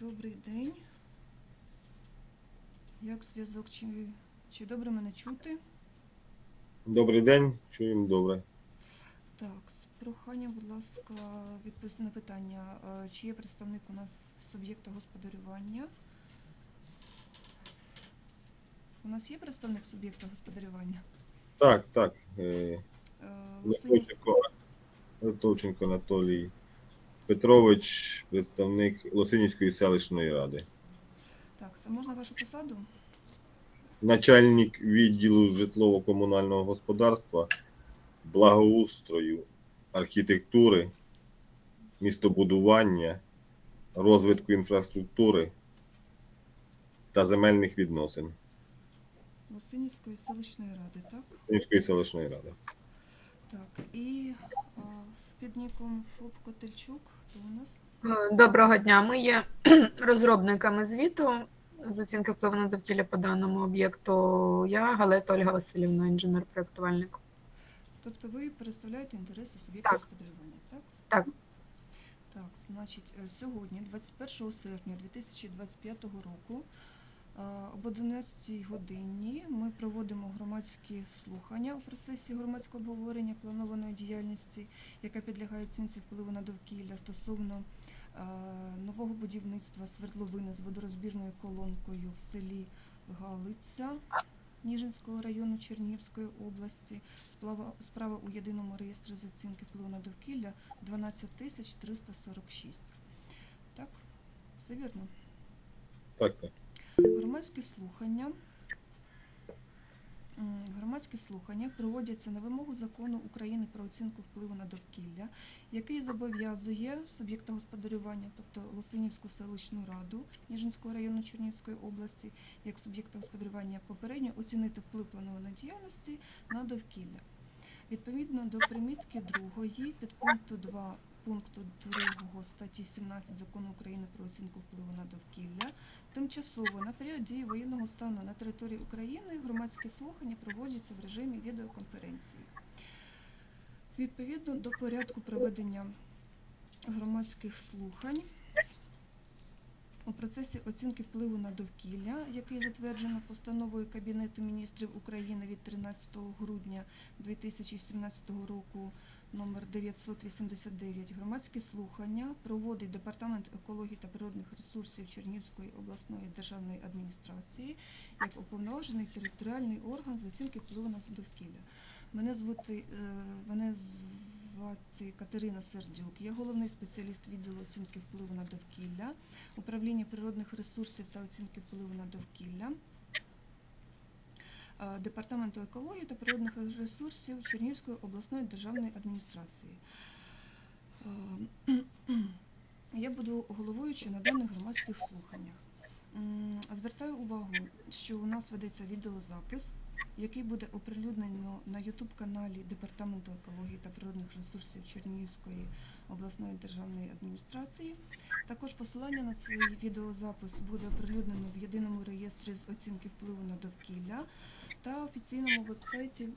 Добрий день. Як зв'язок? Чи, чи добре мене чути? Добрий день, чуємо добре. Так, з проханням, будь ласка, відповісти на питання, е, чи є представник у нас суб'єкта господарювання? У нас є представник суб'єкта господарювання? Так, так. Е, Е, Литовченко Анатолій Петрович, представник Лосинівської селищної ради. Так, це можна вашу посаду? Начальник відділу житлово-комунального господарства, благоустрою, архітектури, містобудування, розвитку інфраструктури та земельних відносин Лосинівської селищної ради, так? Лосинівської селищної ради. Так, і а, під ніком ФОП Котельчук, у нас Е, Доброго дня. Ми є розробниками звіту з оцінки впливу на довкілля по даному об'єкту. Я Галета Ольга Васильівна, інженер-проєктувальник. Тобто ви представляєте інтереси суб'єкта Так. господарювання, так? Так. Так, значить, е, сьогодні, 21 серпня 2025 року, об 11 годині ми проводимо громадські слухання у процесі громадського обговорення планованої діяльності, яка підлягає оцінці впливу на довкілля стосовно е, нового будівництва свердловини з водорозбірною колонкою в селі Галиця Ніжинського району Чернігівської області. Справа у єдиному реєстрі з оцінки впливу на довкілля 12 тисяч 346. Так, все вірно. Так, так. Громадські слухання. Громадські слухання проводяться на вимогу закону України про оцінку впливу на довкілля, який зобов'язує суб'єкта господарювання, тобто Лосинівську селищну раду Ніжинського району Чернігівської області, як суб'єкта господарювання попередньо оцінити вплив планованої діяльності на довкілля. Відповідно до примітки другої підпункту 2 пункту 2 статті 17 закону України про оцінку впливу на довкілля, тимчасово на період дії воєнного стану на території України громадські слухання проводяться в режимі відеоконференції. Відповідно до порядку проведення громадських слухань у процесі оцінки впливу на довкілля, який затверджено постановою Кабінету міністрів України від 13 грудня 2017 року номер 989 громадські слухання проводить Департамент екології та природних ресурсів Чернігівської обласної державної адміністрації як уповноважений територіальний орган з оцінки впливу на довкілля. Мене звати, е, мене звати Катерина Сердюк. Я головний спеціаліст відділу оцінки впливу на довкілля, управління природних ресурсів та оцінки впливу на довкілля. Е, Департаменту екології та природних ресурсів Чернігівської обласної державної адміністрації. Е, Я буду головуючою на даних громадських слуханнях. Звертаю увагу, що у нас ведеться відеозапис, який буде оприлюднено на youtube каналі Департаменту екології та природних ресурсів Чернігівської обласної державної адміністрації. Також посилання на цей відеозапис буде оприлюднено в єдиному реєстрі з оцінки впливу на довкілля та офіційному вебсайті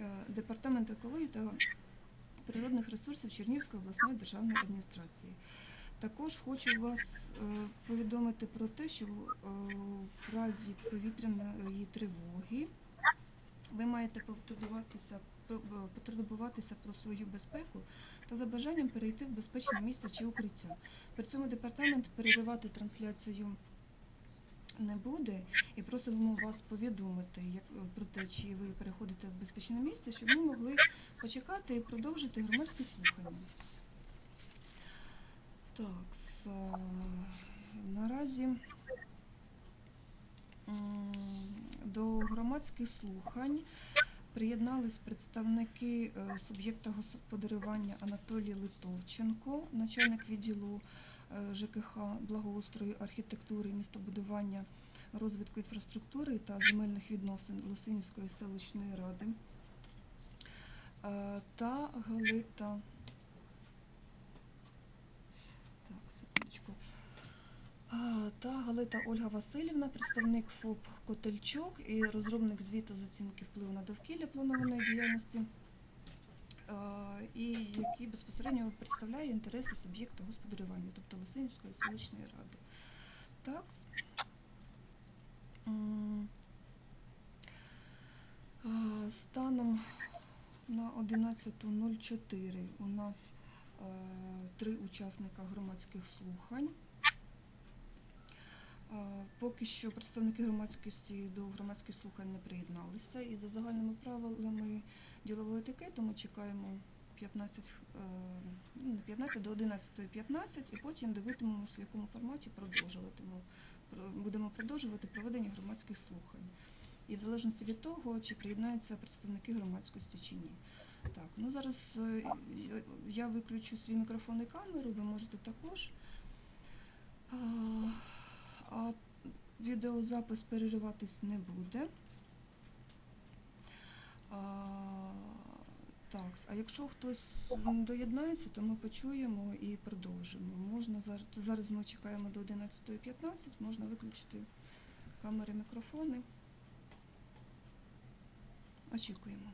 е, Департаменту екології та природних ресурсів Чернігівської обласної державної адміністрації. Також хочу вас е, повідомити про те, що е, в разі повітряної тривоги ви маєте потурбуватися потурбуватися про свою безпеку та за бажанням перейти в безпечне місце чи укриття. При цьому департамент переривати трансляцію не буде і просимо вас повідомити як, е, про те, чи ви переходите в безпечне місце, щоб ми могли почекати і продовжити громадські слухання. Так, наразі до громадських слухань приєднались представники е, суб'єкта господарювання Анатолій Литовченко, начальник відділу е, ЖКХ благоустрою, архітектури, містобудування, розвитку інфраструктури та земельних відносин Лосинівської селищної ради е, та Галита. Так, секундочку. А, Та Галита Ольга Васильівна, представник ФОП Котельчук і розробник звіту з оцінки впливу на довкілля планованої діяльності і який безпосередньо представляє інтереси суб'єкта господарювання, тобто Лисинської селищної ради. Такс. Станом на 11.04 у нас е, три учасника громадських слухань. Е, Поки що представники громадськості до громадських слухань не приєдналися, і за загальними правилами ділового етикету ми чекаємо 15, е, ну, 15 до 11.15 і потім дивитимемося, в якому форматі продовжуватимемо. Будемо продовжувати проведення громадських слухань. І в залежності від того, чи приєднаються представники громадськості чи ні. Так, ну зараз е, я виключу свій мікрофон і камеру, ви можете також. А, відеозапис перериватись не буде. А, так, а якщо хтось доєднається, то ми почуємо і продовжимо. Можна зараз, зараз ми чекаємо до 11.15, можна виключити камери, мікрофони. Очікуємо.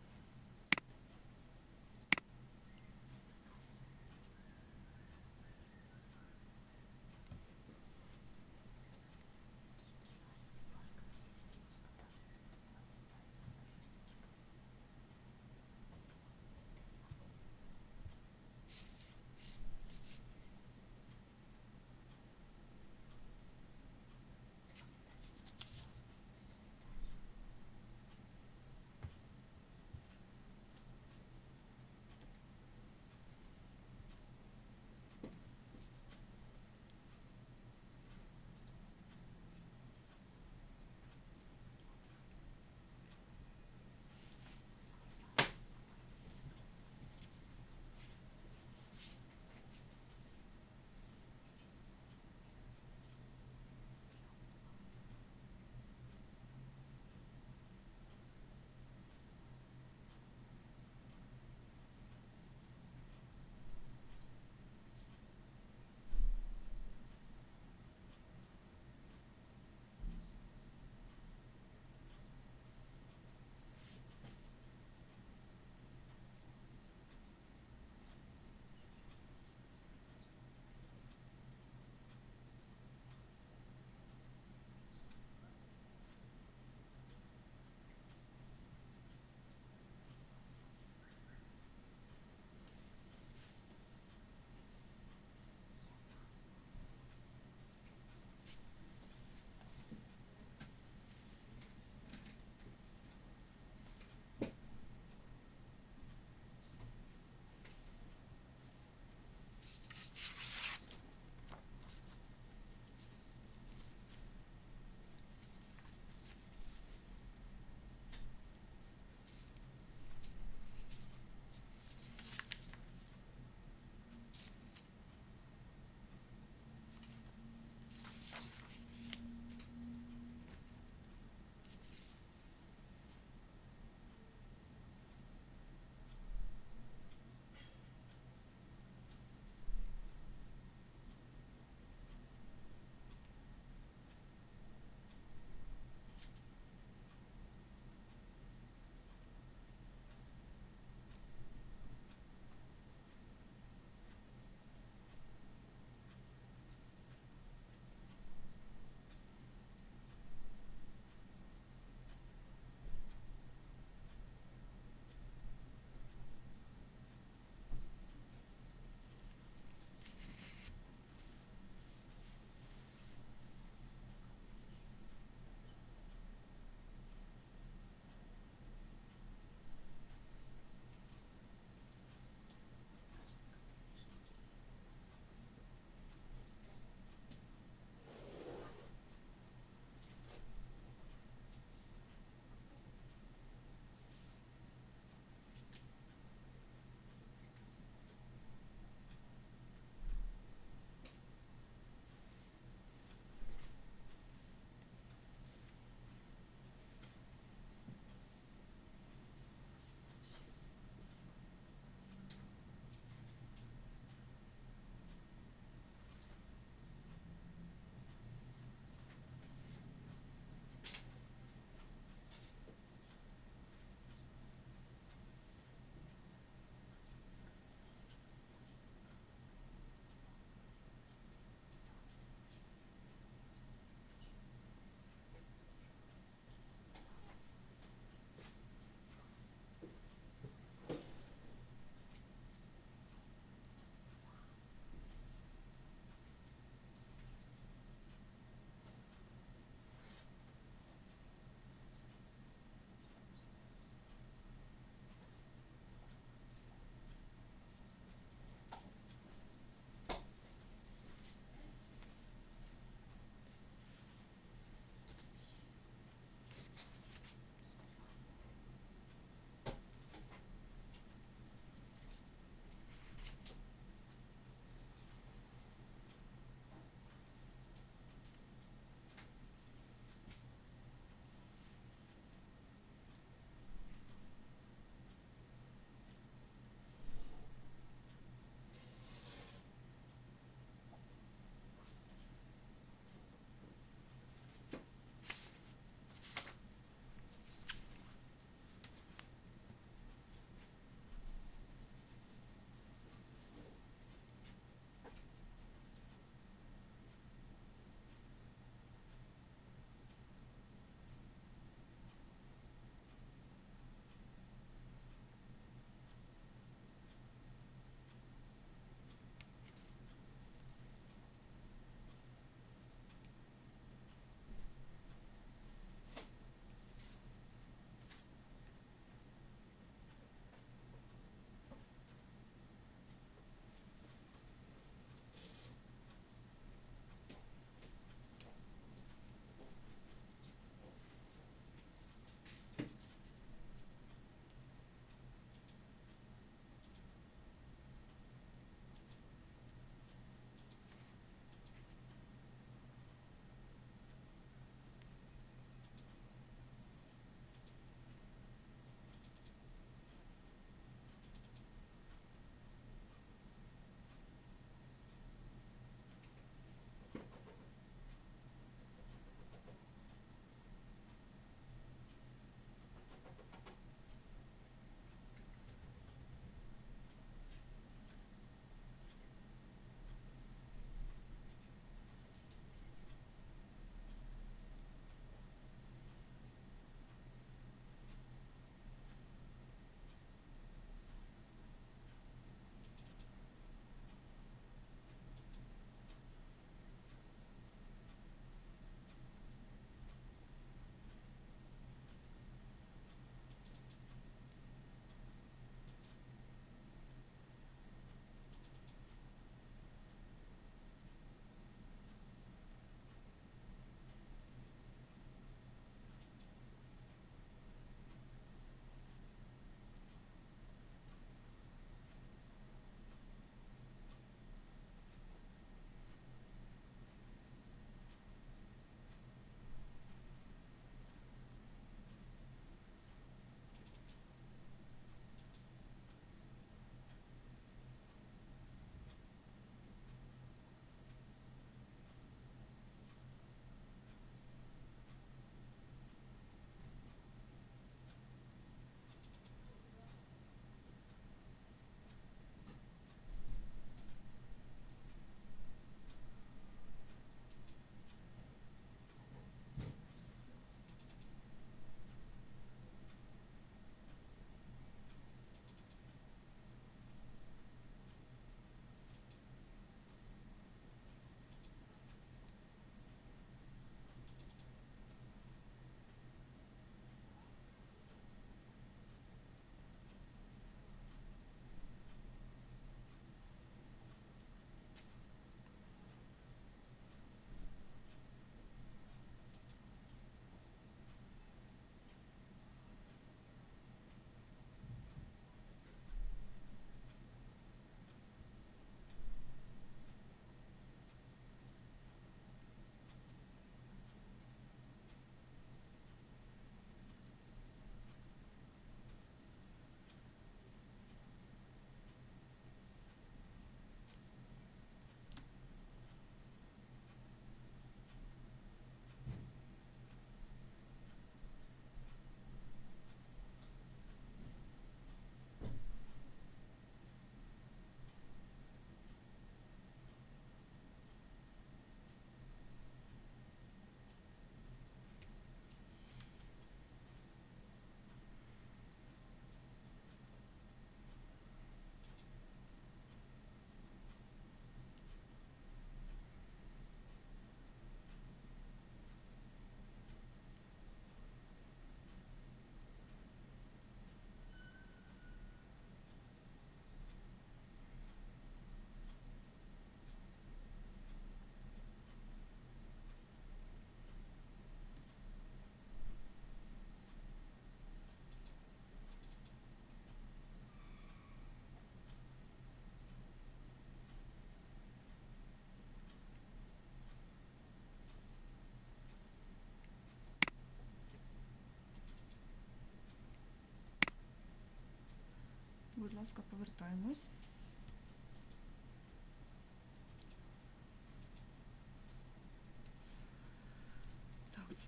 Ласка, повертаємось.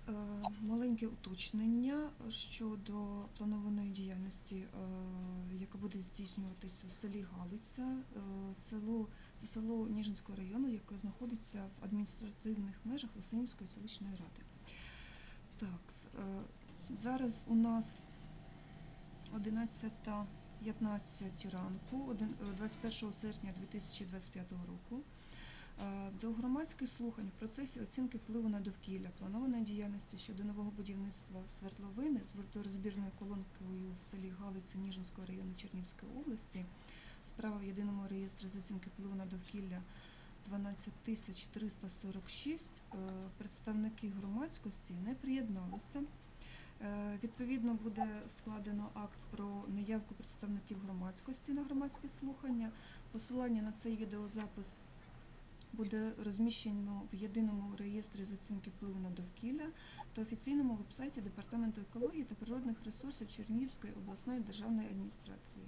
Е, маленьке уточнення щодо планованої діяльності, е, яка буде здійснюватись у селі Галиця. Е, село, це село Ніжинського району, яке знаходиться в адміністративних межах Лосинівської селищної ради. Так, зараз у нас 11.15 ранку, е, 21 серпня 2025 року. Е, До громадських слухань в процесі оцінки впливу на довкілля, планованої діяльності щодо нового будівництва свердловини з водорозбірною колонкою в селі Галиці Ніжинського району Чернівської області. Справа в єдиному реєстрі з оцінки впливу на довкілля 12346. Е, Представники громадськості не приєдналися. Е, Відповідно, буде складено акт про неявку представників громадськості на громадські слухання. Посилання на цей відеозапис буде розміщено в єдиному реєстрі з оцінки впливу на довкілля та офіційному вебсайті Департаменту екології та природних ресурсів Чернігівської обласної державної адміністрації.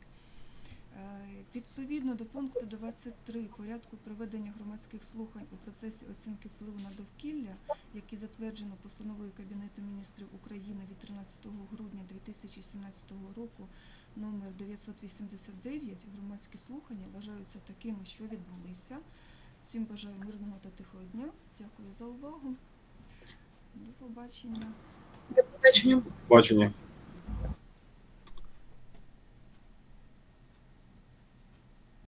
Е, Відповідно до пункту 23 порядку проведення громадських слухань у процесі оцінки впливу на довкілля, який затверджено постановою Кабінету міністрів України від 13 грудня 2017 року номер 989, громадські слухання вважаються такими, що відбулися. Всім бажаю мирного та тихого дня. Дякую за увагу. До побачення. До побачення. Бачення.